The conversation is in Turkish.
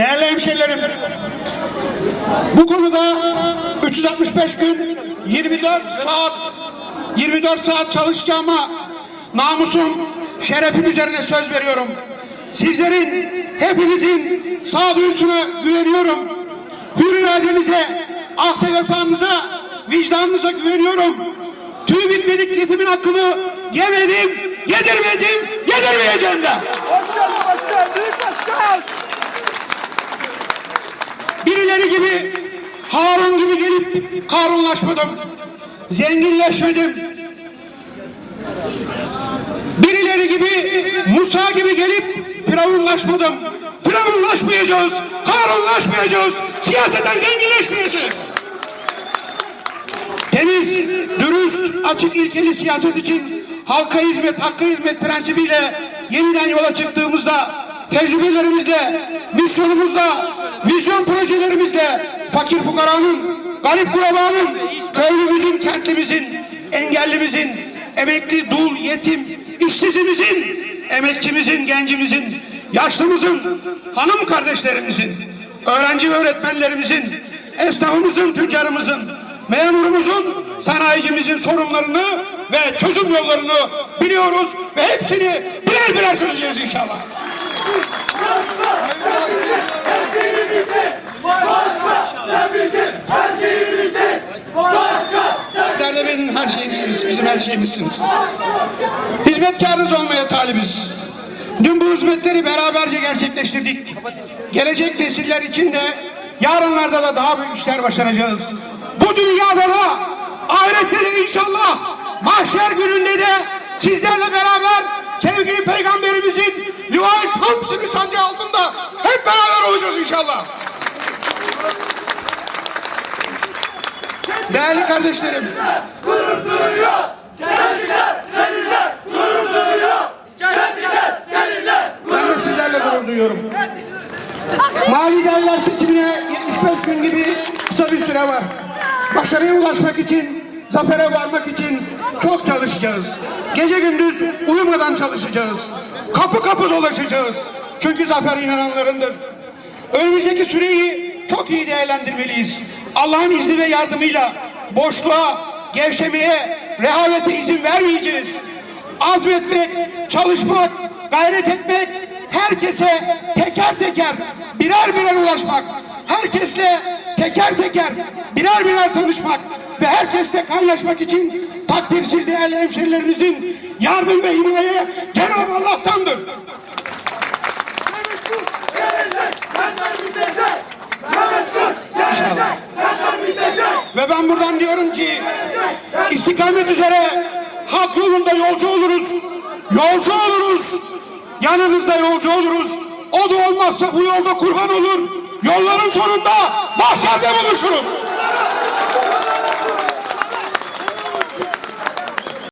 Değerli hemşehrilerim, bu konuda 365 gün 24 saat 24 saat çalışacağıma namusum, şerefim üzerine söz veriyorum. Sizlerin, hepinizin sağduyusuna güveniyorum. Hür iradenize, ahde vefanıza, vicdanınıza güveniyorum. Tüy bitmedik yetimin hakkını yemedim, yedirmedim, yedirmeyeceğim de. Birileri gibi Harun gibi gelip Karunlaşmadım. Zenginleşmedim. Birileri gibi Musa gibi gelip Firavunlaşmadım. Firavunlaşmayacağız. Karunlaşmayacağız. Siyaseten zenginleşmeyeceğiz. Temiz, dürüst, açık ilkeli siyaset için halka hizmet, hakka hizmet prensibiyle yeniden yola çıktığımızda tecrübelerimizle, misyonumuzla, vizyon projelerimizle fakir fukaranın, garip kurabanın, köylümüzün, kentlimizin, engellimizin, emekli, dul, yetim, işsizimizin, emekçimizin, gencimizin, yaşlımızın, hanım kardeşlerimizin, öğrenci ve öğretmenlerimizin, esnafımızın, tüccarımızın, memurumuzun, sanayicimizin sorunlarını ve çözüm yollarını biliyoruz ve hepsini birer birer çözeceğiz inşallah. De benim her şeyimsiniz, bizim her şeyimizsiniz. Hizmetkarınız olmaya talibiz. Dün bu hizmetleri beraberce gerçekleştirdik. Gelecek nesiller için de yarınlarda da daha büyük işler başaracağız. Bu dünyada da ahirette de inşallah mahşer gününde de sizlerle beraber sevgili peygamberimizin Livai Hamsini sancı altında hep beraber olacağız inşallah. Değerli kardeşlerim, gurur duyuyor. Kendiler seninle gurur duyuyor. Kendiler seninle Ben de sizlerle gurur duyuyorum. Mali değerler seçimine 75 gün gibi kısa bir süre var. Başarıya ulaşmak için, zafere varmak için çok çalışacağız. Gece gündüz uyumadan çalışacağız. Kapı kapı dolaşacağız. Çünkü zafer inananlarındır. Önümüzdeki süreyi çok iyi değerlendirmeliyiz. Allah'ın izni ve yardımıyla boşluğa, gevşemeye, rehavete izin vermeyeceğiz azmetmek, çalışmak, gayret etmek, herkese teker teker birer birer ulaşmak, herkesle teker teker birer birer tanışmak ve herkesle kaynaşmak için takdirsiz değerli hemşerilerimizin yardım ve himaye Cenab-ı Allah'tandır. Ben buradan diyorum ki istikamet üzere hak yolunda yolcu oluruz. Yolcu oluruz. Yanınızda yolcu oluruz. O da olmazsa bu yolda kurban olur. Yolların sonunda mahşerde buluşuruz.